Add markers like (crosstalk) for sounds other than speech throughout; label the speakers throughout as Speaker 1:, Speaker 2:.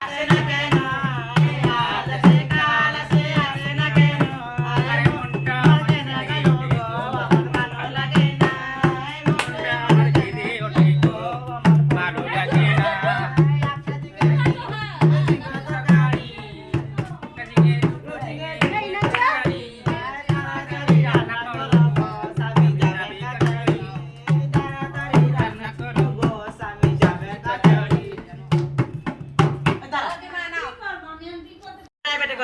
Speaker 1: আসে না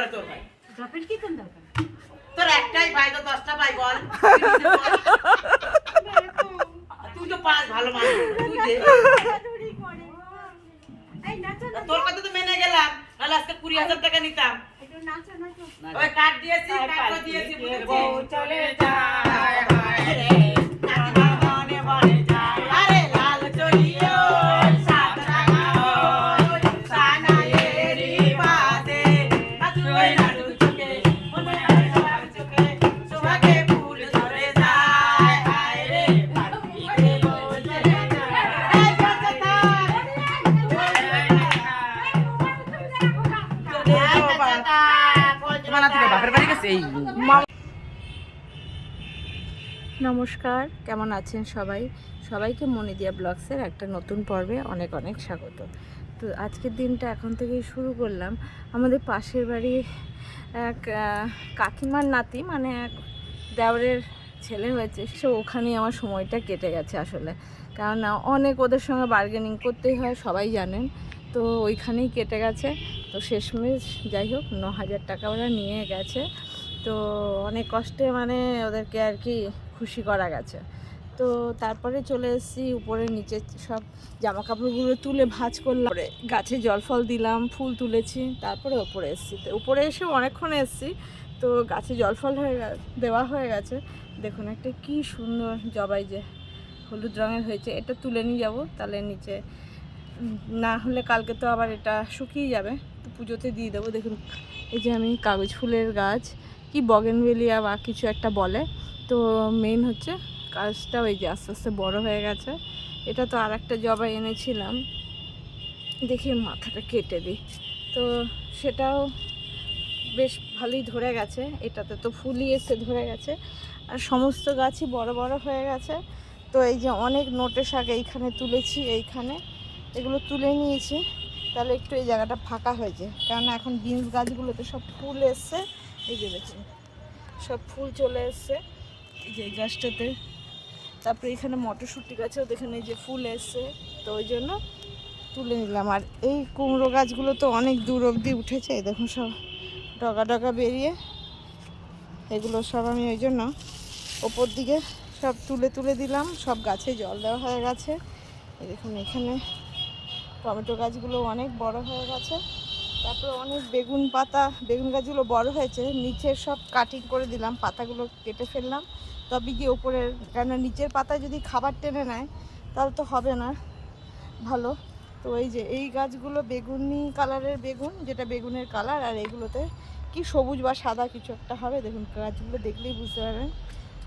Speaker 2: করে
Speaker 1: তোর ভাই।
Speaker 3: ড্রপের কি কোন দরকার?
Speaker 1: তোর একটাই ভাই তো দশটা ভাই বল। তুই তো পাঁচ ভালো মানুষ। তুই তোর কথা তো মেনে গেলাম। নাহলে আজকে কুড়ি হাজার টাকা নিতাম। ওই কার্ড দিয়েছি কার্ড দিয়েছি
Speaker 2: চলে যায়
Speaker 4: নমস্কার, কেমন আছেন সবাই? সবাইকে মনিদিয়া ব্লগসের একটা নতুন পর্বে অনেক অনেক স্বাগত। তো আজকের দিনটা এখন থেকেই শুরু করলাম। আমাদের পাশের বাড়ি এক কাকিমার নাতি মানে এক দেওরের ছেলে হয়েছে। সে ওখানেই আমার সময়টা কেটে গেছে আসলে। কেননা অনেক ওদের সঙ্গে বার্গেনিং করতেই হয়, সবাই জানেন। তো ওইখানেই কেটে গেছে। তো শেষমেশ যাই হোক, ন হাজার টাকা ওরা নিয়ে গেছে। তো অনেক কষ্টে মানে ওদেরকে আর কি খুশি করা গেছে। তো তারপরে চলে এসেছি উপরে নিচে সব জামা কাপড়গুলো তুলে ভাঁজ করলাম। পরে গাছে জল ফল দিলাম, ফুল তুলেছি, তারপরে ওপরে এসেছি। তো উপরে এসে অনেকক্ষণ এসেছি, তো গাছে জল ফল হয়ে দেওয়া হয়ে গেছে। দেখুন একটা কি সুন্দর জবাই যে হলুদ রঙের হয়েছে, এটা তুলে নিয়ে যাব, তাহলে নিচে না হলে কালকে তো আবার এটা শুকিয়ে যাবে। তো পুজোতে দিয়ে দেবো, দেখুন। এই যে আমি কাগজ ফুলের গাছ কি বগেনভেলিয়া বা কিছু একটা বলে। তো মেন হচ্ছে গাছটা ওই যে আস্তে আস্তে বড় হয়ে গেছে। এটা তো আর একটা জবা এনেছিলাম। দেখি মাথাটা কেটে দিই। তো সেটাও বেশ ভালোই ধরে গেছে। এটাতে তো ফুলই এসে ধরে গেছে। আর সমস্ত গাছই বড় বড় হয়ে গেছে। তো এই যে অনেক নোটে শাক এইখানে তুলেছি, এইখানে এগুলো তুলে নিয়েছি। তাহলে একটু এই জায়গাটা ফাঁকা হয়েছে কেননা এখন বিনস গাছগুলোতে সব ফুল এসছে। এই যে দেখুন, সব ফুল চলে এসছে। এই যে গাছটাতে। তারপরে এখানে মটরশুঁটি গাছেও দেখেন, এই যে ফুল এসছে। তো ওই জন্য তুলে নিলাম। আর এই কুমড়ো গাছগুলো তো অনেক দূর অবধি উঠেছে। দেখুন সব ডগা ডগা বেরিয়ে। এগুলো সব আমি ওই জন্য ওপর দিকে সব তুলে তুলে দিলাম। সব গাছে জল দেওয়া হয়ে গেছে। দেখুন, এখানে টমেটো গাছগুলো অনেক বড় হয়ে গেছে। তারপরে অনেক বেগুন পাতা, বেগুন গাছগুলো বড় হয়েছে, নিচে সব কাটিং করে দিলাম, পাতাগুলো কেটে ফেললাম। তবে গিয়ে উপরের কেন নিচের পাতা যদি খাবার টেনে নেয়, তাহলে তো হবে না। ভালো। তো এই যে, এই গাছগুলো বেগুনি কালারের বেগুন, যেটা বেগুনের কালার, আর এগুলোতে কি সবুজ বা সাদা কিছু একটা হবে, দেখুন, গাছগুলো দেখলেই বুঝতে পারবেন।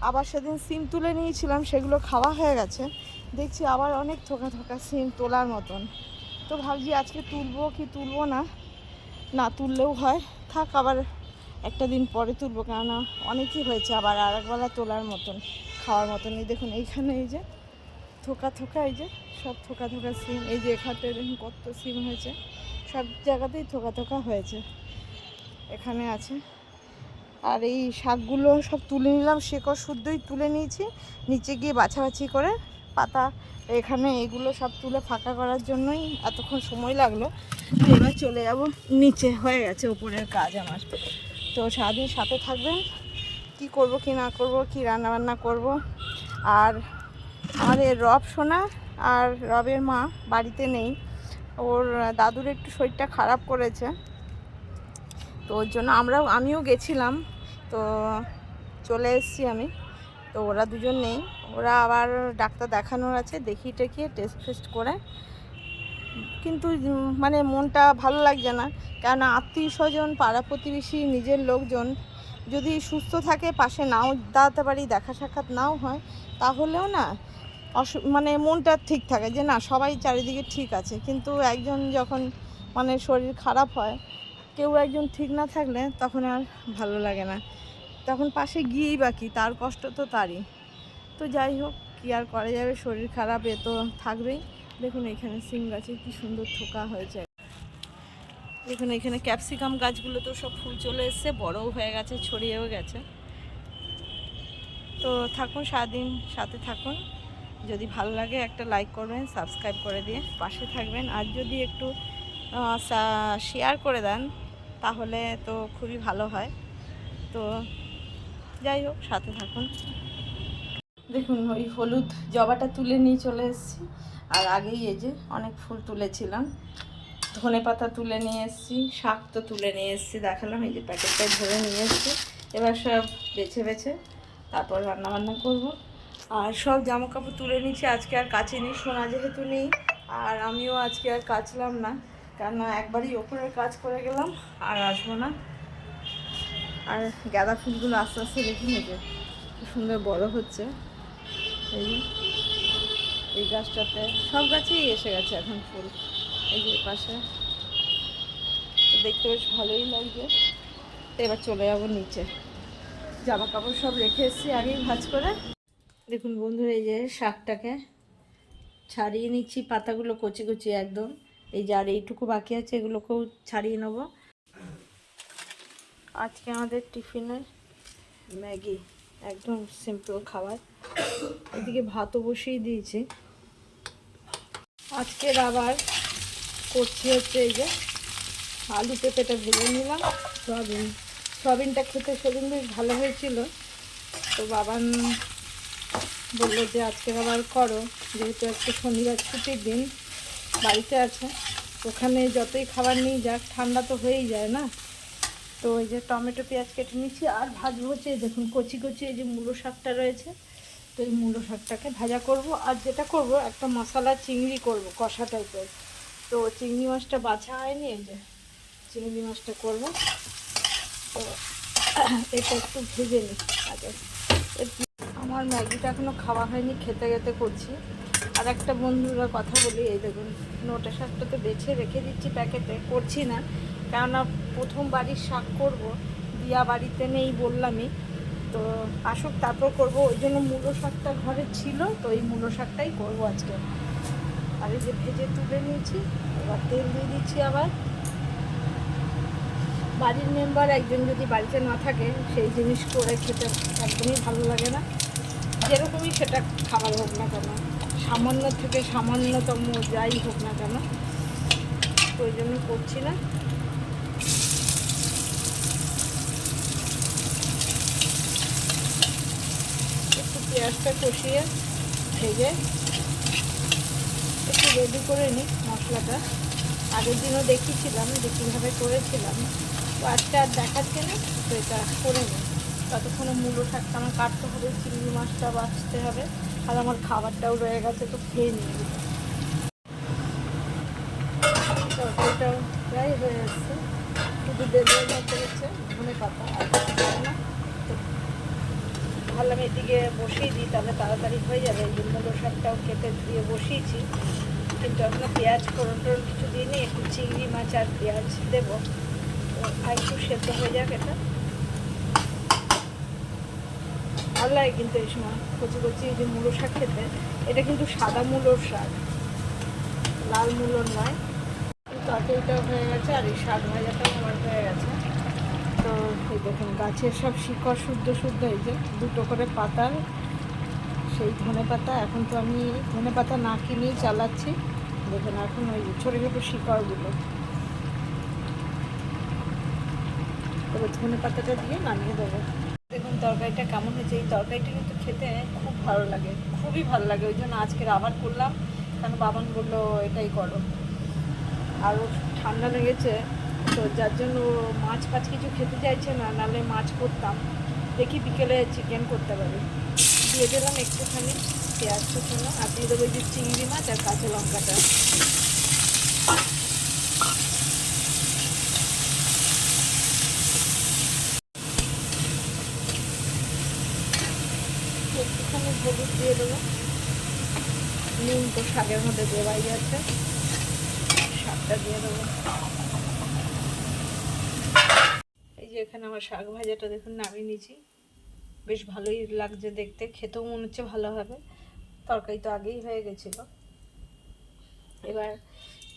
Speaker 4: আবার সেদিন সিম তুলে নিয়েছিলাম, সেগুলো খাওয়া হয়ে গেছে। দেখছি আবার অনেক থোকা থোকা সিম তোলার মতন। তো ভাবছি আজকে তুলবো কি তুলবো না। না তুললেও হয়। থাক, আবার একটা দিন পরে তুলবো, কেননা অনেকই হয়েছে আবার আর একবেলা তোলার মতন, খাওয়ার মতন এই দেখুন, এইখানে এই যে থোকা থোকা, এই যে সব থোকা থোকা সিম, এই যে এখানটায় দেখুন কত সিম হয়েছে। সব জায়গাতেই থোকা থোকা হয়েছে, এখানে আছে। আর এই শাকগুলো সব তুলে নিলাম, শেকড় শুদ্ধই তুলে নিয়েছি, নিচে গিয়ে বাছাবাছি করে পাতা এখানে এগুলো সব তুলে ফাঁকা করার জন্যই এতক্ষণ সময় লাগল। এবার চলে যাব নিচে, হয়ে গেছে উপরের কাজ আমার। তো সারাদিন সাথে থাকবেন, কি করব, কি না করব, কি রান্না বান্না করব। আর আমাদের রব সোনা আর রবের মা বাড়িতে নেই। ওর দাদুর একটু শরীরটা খারাপ করেছে। তো ওর জন্য আমরাও, আমিও গেছিলাম। তো চলে এসেছি আমি। তো ওরা দুজন নেই। ওরা আবার ডাক্তার দেখানোর আছে, দেখিয়ে টেকিয়ে টেস্ট ফেস্ট করে। কিন্তু মানে মনটা ভালো লাগছে না কেন আত্মীয় স্বজন, পাড়া প্রতিবেশী, নিজের লোকজন যদি সুস্থ থাকে, পাশে নাও দাঁড়াতে পারি, দেখা সাক্ষাৎ নাও হয়, তাহলেও না অসু মানে মনটা ঠিক থাকে যে না, সবাই চারিদিকে ঠিক আছে। কিন্তু একজন যখন মানে শরীর খারাপ হয়, কেউ একজন ঠিক না থাকলে তখন আর ভালো লাগে না। তখন পাশে গিয়েই বাকি, তার কষ্ট তো তারই। তো যাই হোক, কী আর করা যাবে? শরীর খারাপ, এ তো থাকবেই। দেখুন এখানে সিম গাছে কি সুন্দর থোকা হয়েছে। দেখুন এখানে ক্যাপসিকাম গাছগুলো তো সব ফুল চলে এসছে, বড়ও হয়ে গেছে, ছড়িয়েও গেছে। তো থাকুন সারাদিন, সাথে থাকুন। যদি ভালো লাগে একটা লাইক করবেন, সাবস্ক্রাইব করে দিয়ে পাশে থাকবেন। আর যদি একটু শেয়ার করে দেন, তাহলে তো খুবই ভালো হয়। তো যাই হোক, সাথে থাকুন। দেখুন, ওই হলুদ জবাটা তুলে নিয়ে চলে এসেছি। আর আগেই এই যে অনেক ফুল তুলেছিলাম। ধনে পাতা তুলে নিয়ে এসেছি, শাক তো তুলে নিয়ে এসেছি, দেখালাম এই যে প্যাকেটটা ধরে নিয়ে এসেছি। এবার সব বেছে বেছে তারপর রান্না বান্না করব। আর সব জামা কাপড় তুলে নিচ্ছি আজকে আর কাছে কাচিনি সোনা যেহেতু নেই, আর আমিও আজকে আর কাচলাম না। কেননা একবারই ওপরের কাজ করে গেলাম, আর আসব না। আর গাঁদা ফুলগুলো আস্তে আস্তে দেখি নেবে সুন্দর বড় হচ্ছে। এই এই গাছটাতে সব গাছেই এসে গেছে এখন ফুল। এই যে পাশে। দেখতে বেশ ভালোই লাগছে। তো এবার চলে যাব নিচে। জামা কাপড় সব রেখে এসেছি আগেই ভাজ করে। দেখুন বন্ধুরা, এই যে শাকটাকে ছাড়িয়ে নিচ্ছি, পাতাগুলো কচি কচি একদম। এই যে আর এইটুকু বাকি আছে, এগুলোকেও ছাড়িয়ে নেব। আজকে আমাদের টিফিনে ম্যাগি। একদম সিম্পল খাবার। এদিকে ভাতও বসিয়ে দিয়েছি। আজকের আবার করছি হচ্ছে এই যে আলু পেঁপেটা ভেজে নিলাম। সয়াবিন। সয়াবিনটা খেতে সেদিন বেশ ভালো হয়েছিল। তো বাবান বলল যে আজকে আবার করো। যেহেতু আজকে শনিবার ছুটির দিন, বাড়িতে আছে। ওখানে যতই খাবার নিয়ে যাক, ঠান্ডা তো হয়েই যায় না? তো এই যে টমেটো, পেঁয়াজ কেটে নিচ্ছি আর ভাজবো হচ্ছে দেখুন, কচি কচি এই যে মূলো শাকটা রয়েছে, তো এই মূলো শাকটাকে ভাজা করব। আর যেটা করব, একটা মশলা চিংড়ি করব, কষা টাইপের। তো চিংড়ি মাছটা বাছা হয়নি, এই যে চিংড়ি মাছটা করব। তো এটা একটু ভেজে নিই আগে। আমার ম্যাগিটা এখনও খাওয়া হয়নি, খেতে খেতে করছি। আর একটা বন্ধুরা কথা বলি, এই দেখুন, নোটা শাকটা তো বেছে রেখে দিচ্ছি প্যাকেটে, করছি না, কেননা প্রথম বাড়ির শাক করব, দিয়া বাড়িতে নেই বললামই, তো আসুক, তারপর করব, ওই জন্য মূলো শাকটা ঘরে ছিল, তো এই মূলো শাকটাই করব আজকে। আর এই যে ভেজে তুলে নিয়েছি, এবার তেল দিয়ে দিচ্ছি আবার। বাড়ির মেম্বার একজন যদি বাড়িতে না থাকে, সেই জিনিস করে খেতে একদমই ভালো লাগে না। যেরকমই সেটা খাবার হোক না কেন। সামান্য থেকে সামান্যতম যাই হোক না কেন জন্য করছি না। একটু পেঁয়াজটা কষিয়ে ভেজে একটু রেডি করে নিই মশলাটা। আগের দিনও দেখিয়েছিলাম যে কীভাবে করেছিলাম। তো আজকে আর দেখাচ্ছে না, তো এটা করে নিই। ততক্ষণে মূলো শাকটা আমার কাটতে হবে, চিংড়ি মাছটা বাঁচতে হবে। আর আমার খাবারটাও রয়ে গেছে, তো খেয়ে নিই। প্রায় হয়ে আসছে শুধু দেবে মতো হচ্ছে ধনে পাতা আর কিছু দেবে না। তো ভাবলাম এদিকে বসিয়ে দিই, তাহলে তাড়াতাড়ি হয়ে যাবে। এই জন্য শাকটাও কেটে ধুয়ে বসিয়েছি। কিন্তু এখনও পেঁয়াজ ফোড়ন টোড়ন কিছু দিইনি, একটু চিংড়ি মাছ আর পেঁয়াজ দেবো। আর একটু সেদ্ধ হয়ে যাক এটা। ভালো লাগে কিন্তু এই সময় কচি কচি যে মূলো শাক খেতে, এটা কিন্তু সাদা মূলোর শাক। লাল মূলোর নয়। তরকারিটাও হয়ে গেছে আর এই শাক ভাজাটাও আমার হয়ে গেছে। তো দেখুন, গাছের সব শিকড় শুদ্ধ শুদ্ধ এই যে দুটো করে পাতার সেই ধনে পাতা। এখন তো আমি ধনে পাতা না কিনেই চালাচ্ছি। দেখুন, এখন ওই ছোটো ছোটো শিকড়গুলো। তবে ধনে পাতাটা দিয়ে নামিয়ে দেবো। তরকারিটা কেমন হয়েছে? এই তরকারিটা কিন্তু খেতে খুব ভালো লাগে, খুবই ভালো লাগে। ওই জন্য আজকের আবার করলাম কারণ বাবান বলল, এটাই করো। আর ঠান্ডা লেগেছে, তো যার জন্য মাছ ফাছ কিছু খেতে চাইছে না, নাহলে মাছ করতাম। দেখি বিকেলে চিকেন করতে পারি। দিয়ে দিলাম একটুখানি পেঁয়াজ কুচনো আর দিয়ে দেবো যে চিংড়ি মাছ আর কাঁচা লঙ্কাটা একটুখানি হলুদ দিয়ে দেবো। নুন তো শাকের মধ্যে দেওয়াই আছে শাকটা দিয়ে দেবো। এই যে এখানে আমার শাক ভাজাটা দেখুন, নামিয়ে নিয়েছি। বেশ ভালোই লাগছে দেখতে, খেতেও মনে হচ্ছে ভালো হবে। তরকারি তো আগেই হয়ে গেছিল। এবার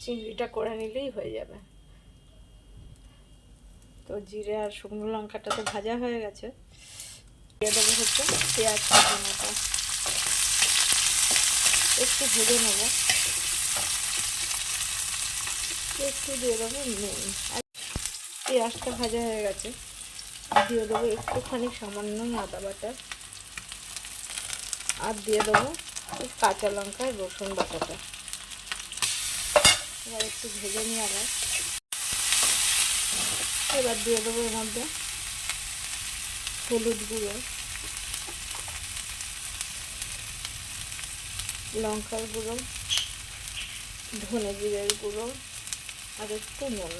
Speaker 4: চিংড়িটা করে নিলেই হয়ে যাবে। তো জিরে আর শুকনো লঙ্কাটা তো ভাজা হয়ে গেছে। দিয়ে দেবো হচ্ছে পেঁয়াজ কুচনোটা একটু ভেজে নেব। একটু দিয়ে দেবো নুন আর পেঁয়াজটা ভাজা হয়ে গেছে। দিয়ে দেবো একটুখানি সামান্য আদা বাটা। আর দিয়ে দেবো কাঁচা লঙ্কা রসুন বাটাটা। এবার একটু ভেজে নিয়ে আবার। এবার দিয়ে দেবো এর মধ্যে হলুদ গুঁড়ো। লঙ্কার গুঁড়ো, ধনে জিরের গুঁড়ো আর একটু নুন।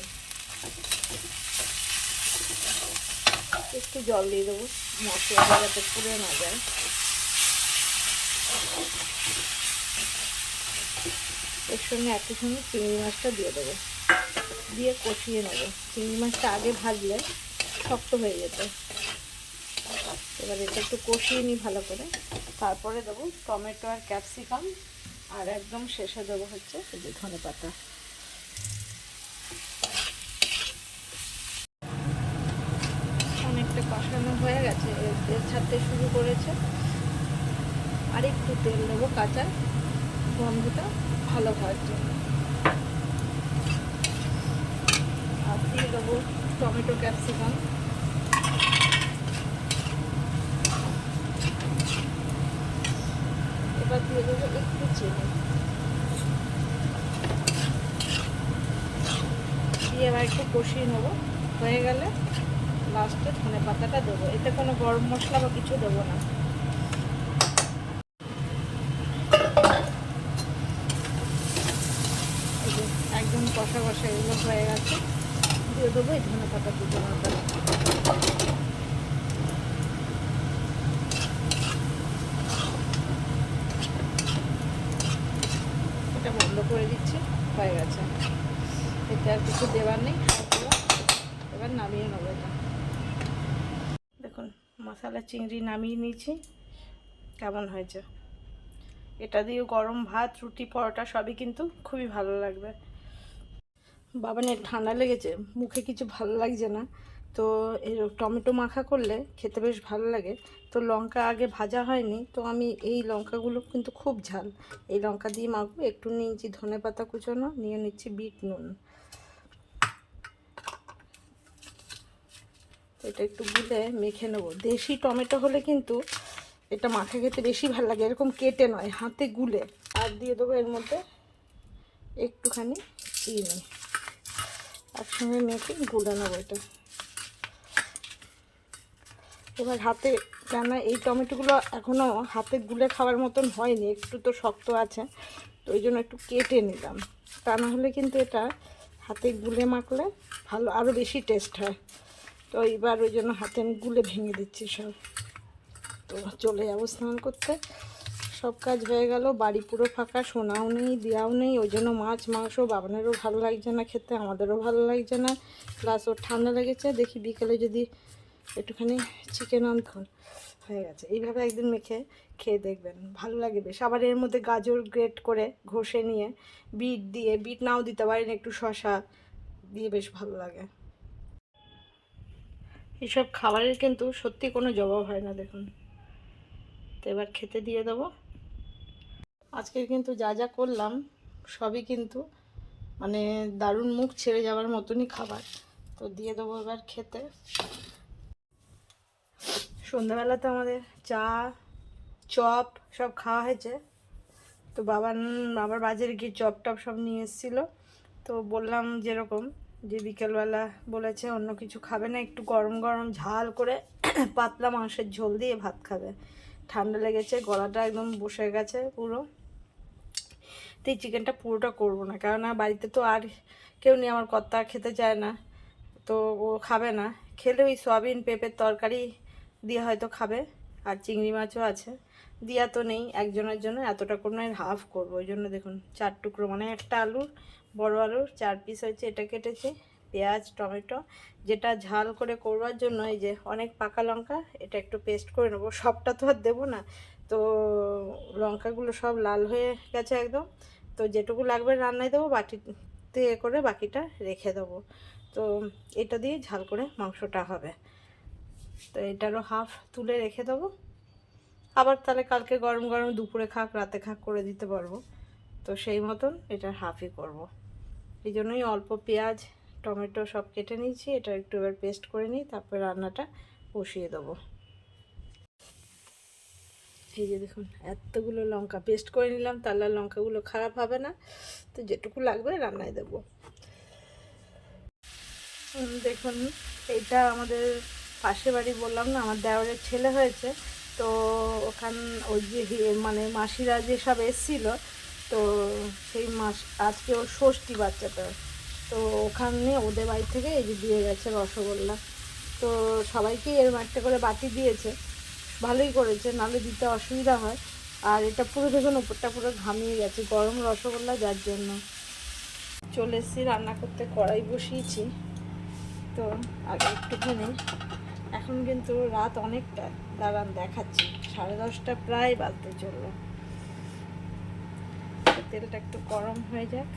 Speaker 4: একটু জল দিয়ে দেবো মশলাটা যাতে পুড়ে না যায়। এর সঙ্গে একই সঙ্গে চিংড়ি মাছটা দিয়ে দেবো। দিয়ে কষিয়ে নেব। চিংড়ি মাছটা আগে ভাজলে শক্ত হয়ে যেত। এবার এটা একটু কষিয়ে নিই ভালো করে। তারপরে দেবো টমেটো আর ক্যাপসিকাম। আর একদম শেষে দেবো হচ্ছে ধনে পাতা। অনেকটা কষানো হয়ে গেছে তেল ছাড়তে শুরু করেছে। আর একটু তেল দেবো কাঁচা গন্ধটা ভালো হওয়ার জন্য। আর দিয়ে দেবো টমেটো, ক্যাপসিকাম এবার দিয়ে দেবো একটু চিনি। দিয়ে এবার একটু কষিয়ে নেব। হয়ে গেলে লাস্টে ধনে পাতাটা দেবো। এতে কোনো গরম মশলা বা কিছু দেবো না। একদম কষা কষা এগুলো হয়ে গেছে। দিয়ে দেবো এই ধনে পাতা কুচোনোটা এটা বন্ধ করে দিচ্ছি হয়ে গেছে কিছু দেওয়ার নেই। এবার নামিয়ে নেব দেখুন, মশলা, চিংড়ি নামিয়ে নিয়েছি। কেমন হয়েছে? এটা দিয়ে গরম ভাত, রুটি, পরোটা, সবই কিন্তু খুবই ভালো লাগবে। বাবা বাবানের ঠান্ডা লেগেছে, মুখে কিছু ভালো লাগছে না। তো এই টমেটো মাখা করলে খেতে বেশ ভালো লাগে। তো লঙ্কা আগে ভাজা হয়নি, তো আমি এই লঙ্কাগুলো কিন্তু খুব ঝাল। এই লঙ্কা দিয়ে মাখবো, একটু নিয়েছি ধনে পাতা কুচোনো, নিয়ে নিচ্ছি বিট নুন। এটা একটু গুলে মেখে নেব। দেশি টমেটো হলে কিন্তু এটা মাখা খেতে বেশি ভালো লাগে, এরকম কেটে নয়, হাতে গুলে। আর দিয়ে দেবো এর মধ্যে একটুখানি চিনি। একসঙ্গে মেখে গুলে নেব এটা। এবার হাতে কেন এই টমেটোগুলো এখনও হাতে গুলে খাওয়ার মতন হয়নি, একটু তো শক্ত আছে, তো ওই জন্য একটু কেটে নিলাম। তা না হলে কিন্তু এটা হাতে গুলে মাখলে ভালো আরও বেশি টেস্ট হয়। তো এবার ওই জন্য হাতে আমি গুলে ভেঙে দিচ্ছি সব। তো চলে যাব স্নান করতে। সব কাজ হয়ে গেল, বাড়ি পুরো ফাঁকা, সোনাও নেই দেওয়াও নেই, ওই জন্য মাছ, মাংস বাবানেরও ভালো লাগছে না খেতে, আমাদেরও ভালো লাগছে না। প্লাস ওর ঠান্ডা লেগেছে, দেখি বিকেলে যদি একটুখানি চিকেন আনতন হয়ে। গেছে। এইভাবে একদিন মেখে খেয়ে দেখবেন, ভালো লাগে বেশ। আবার এর মধ্যে গাজর গ্রেট করে ঘষে নিয়ে, বিট দিয়ে, বিট নাও দিতে পারেন একটু শশা দিয়ে বেশ ভালো লাগে। এসব খাবারের কিন্তু সত্যি কোনো জবাব হয় না, দেখুন। তো এবার খেতে দিয়ে দেবো। আজকে কিন্তু যা যা করলাম, সবই কিন্তু মানে দারুণ মুখ ছেড়ে যাওয়ার মতনই খাবার। তো দিয়ে দেবো এবার খেতে। সন্ধ্যাবেলাতে আমাদের চা, চপ সব খাওয়া হয়েছে। তো বাবার বাবার বাজারে গিয়ে চপ টপ সব নিয়ে এসেছিল। তো বললাম যেরকম যে বিকেলবেলা বলেছে অন্য কিছু খাবে না, একটু গরম গরম ঝাল করে (clears throat) পাতলা মাংসের ঝোল দিয়ে ভাত খাবে। ঠান্ডা লেগেছে, গলাটা একদম বসে গেছে পুরো। তো চিকেনটা পুরোটা করব না, কেননা বাড়িতে তো আর কেউ নেই, আমার কর্তা খেতে চায় না, তো ও খাবে না। খেলে ওই সয়াবিন, পেঁপের তরকারি দিয়ে হয়তো খাবে, আর চিংড়ি মাছও আছে। দিয়া তো নেই, একজনের জন্য এতটা কোনো হাফ করব। ওই জন্য দেখুন, চার টুকরো মানে একটা আলুর বড় আলুর চার পিস হয়েছে, এটা কেটেছি, পেঁয়াজ, টমেটো, যেটা ঝাল করে করবার জন্য এই যে অনেক পাকা লঙ্কা, এটা একটু পেস্ট করে নেব। সবটা তো আর দেবো না। তো লঙ্কাগুলো সব লাল হয়ে গেছে একদম। তো যেটুকু লাগবে রান্নায় দেবো, বাটিতে এ করে বাকিটা রেখে দেবো। তো এটা দিয়ে ঝাল করে মাংসটা হবে। তো এটারও হাফ তুলে রেখে দেবো। আবার তাহলে কালকে গরম গরম দুপুরে খাক, রাতে খাক করে দিতে পারব। তো সেই মতন এটার হাফই করব। এই জন্যই অল্প পেঁয়াজ, টমেটো সব কেটে নিয়েছি। এটা একটু এবার পেস্ট করে নিই, তারপর রান্নাটা বসিয়ে দেবো। এই যে দেখুন, এতগুলো লঙ্কা পেস্ট করে নিলাম, তাহলে লঙ্কাগুলো খারাপ হবে না। তো যেটুকু লাগবে রান্নায় দেবো। দেখুন, এটা আমাদের পাশের বাড়ি বললাম না, আমার দেওয়ারের ছেলে হয়েছে। তো ওখান, ওই যে মানে মাসিরা যে সব এসছিল তো সেই মাস, আজকে ওর ষষ্ঠী বাচ্চাটা। তো ওখানে ওদের বাড়ি থেকে এই যে দিয়ে গেছে রসগোল্লা। তো সবাইকেই এরম একটা করে বাটি দিয়েছে। ভালোই করেছে, নাহলে দিতে অসুবিধা হয়। আর এটা পুরো দেখুন, উপরটা পুরো ঘামিয়ে গেছে, গরম রসগোল্লা যার জন্য। চলে এসেছি, রান্না করতে কড়াই বসিয়েছি। তো আগে একটুখানি। এখন কিন্তু রাত অনেকটা, দাঁড়ান দেখাচ্ছি। সাড়ে দশটা প্রায় বাজতে চলল। তেলটা একটু গরম হয়ে যাক।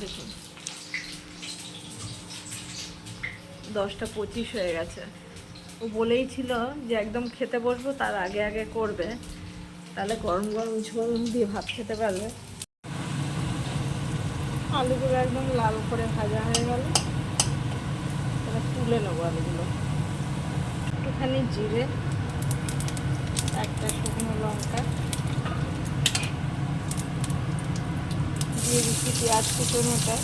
Speaker 4: দেখুন। দশটা পঁচিশ হয়ে গেছে। ও বলেই ছিল যে একদম খেতে বসবো, তার আগে আগে করবে। তাহলে গরম গরম ঝোল দিয়ে ভাত খেতে পারবে। আলুগুলো একদম লাল করে ভাজা হয়ে গেল। তুলে নেব আলুগুলো। একটুখানি জিরে, একটা শুকনো লঙ্কা। দিয়ে দিচ্ছি পেঁয়াজ কুচনোটা।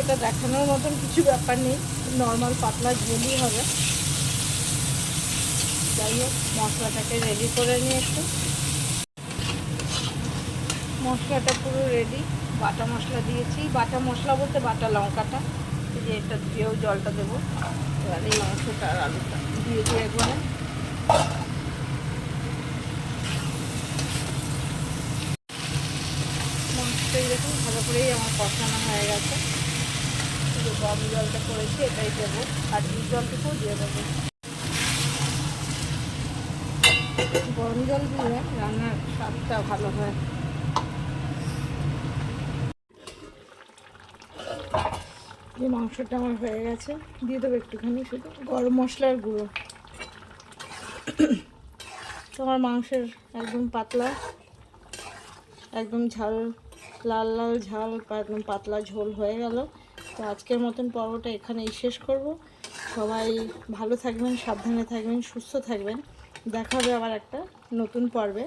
Speaker 4: এটা দেখানোর মতন কিছু ব্যাপার নেই নর্মাল পাতলা ঝোলই হবে। যাই হোক, মশলাটাকে রেডি করে নিই একটু মশলাটা পুরো রেডি বাটা মশলা দিয়েছি। বাটা মশলা বলতে বাটা লঙ্কাটা। যে এটা দিয়েও জলটা দেবো। এবার এই মাংসটা আর আলুটা দিয়ে দিয়ে একবারে। মাংসটা এরকম ভালো করেই আমার কষানো হয়ে গেছে। যে গরম জলটা করেছি, এটাই দেবো। আর এই জলটুকুও দিয়ে দেবো। গরম জল দিলে রান্নার স্বাদটা ভালো হয়। যে মাংসটা আমার হয়ে গেছে, দিয়ে দেবো একটুখানি শুধু গরম মশলার গুঁড়ো। তো আমার মাংসের একদম পাতলা, একদম ঝাল, লাল লাল ঝাল একদম পাতলা ঝোল হয়ে গেল। তো আজকের মতন পর্বটা এখানেই শেষ করব। সবাই ভালো থাকবেন, সাবধানে থাকবেন, সুস্থ থাকবেন। দেখা হবে আবার একটা নতুন পর্বে।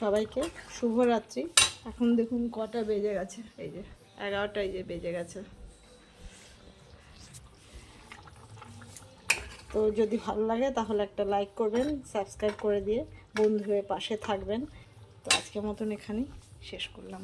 Speaker 4: সবাইকে শুভরাত্রি। এখন দেখুন কটা বেজে গেছে। এই যে এগারোটা এই যে বেজে গেছে। তো যদি ভালো লাগে, তাহলে একটা লাইক করবেন সাবস্ক্রাইব করে দিয়ে বন্ধু হয়ে পাশে থাকবেন। তো আজকের মতন এখানেই শেষ করলাম।